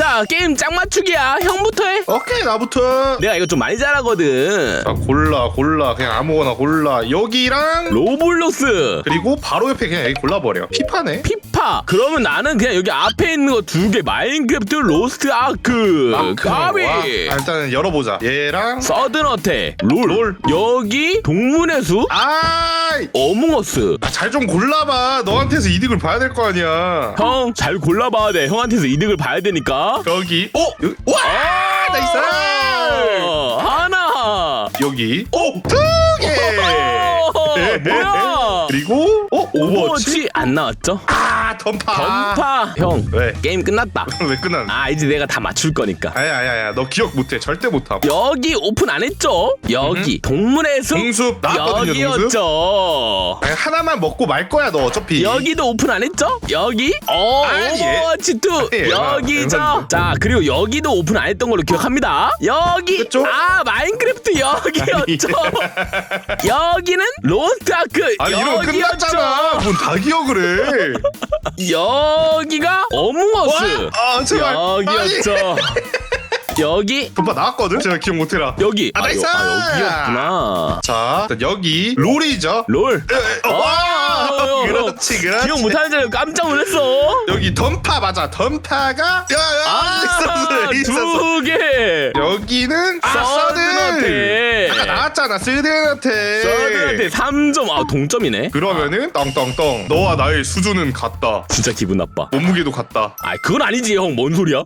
자 게임 짝 맞추기야. 형부터 해. 오케이 나부터. 내가 이거 좀 많이 잘하거든. 자 골라 골라. 그냥 아무거나 골라. 여기랑 로블록스. 그리고 바로 옆에 그냥 여기 골라버려. 피파네. 피파. 그러면 나는 그냥 여기 앞에 있는 거 두 개. 마인크래프트 로스트 아크. 아, 까비 와. 아, 일단은 열어보자. 얘랑 서든어택 롤. 롤. 여기 동문의 숲아 이 어몽어스. 잘 좀 골라봐. 너한테서 이득을 봐야 될 거 아니야. 형 잘 골라봐야 돼. 형한테서 이득을 봐야 되니까. 여기. 어? 여기. 와 나이스! 어, 하나! 여기. 오 두 개! 어, 뭐야? 그리고 어? 오버워치? 오버워치 안 나왔죠? 아 던파. 던파? 형 왜? 게임 끝났다. 왜 끝났나 아 이제 내가 다 맞출 거니까. 아야 아야 아야. 너 기억 못해. 절대 못함 여기 오픈 안 했죠? 여기. 동문의 숲? 동숲. 나왔거든요 여기였죠. 아니, 하나만 먹고 말 거야 너 어차피. 여기도 오픈 안 했죠? 여기? 어 아니, 오버워치 2 아니, 여기죠. 아, 자 그리고 여기도 오픈 안 했던 걸로 기억합니다. 여기. 그쪽? 아 마인크래프트 여기였죠. 여기는 로스트 아크. 아니 이러면 여기였죠. 끝났잖아. 뭔 다 기억을 해 여기가 어몽어스. 아 제발. 여기였죠. 여기? 던파 나왔거든? 제가 기억 못해라. 여기. 아, 나이스! 여, 아 여기였구나. 자 일단 여기. 롤이죠? 롤. 어, 와 형, 형, 형. 그렇지 그렇지. 기억 못하는 줄 알고 깜짝 놀랐어. 여기 던파 맞아. 던파가 야야 아, 있었어 있었어. 두 개. 여기는 아 서든 서든한테. 나왔잖아 서든한테 서든한테 3점. 아, 동점이네. 그러면은 떵떵떵 너와 나의 수준은 같다 진짜 기분 나빠. 몸무게도 같다 아, 그건 아니지, 형. 뭔 소리야?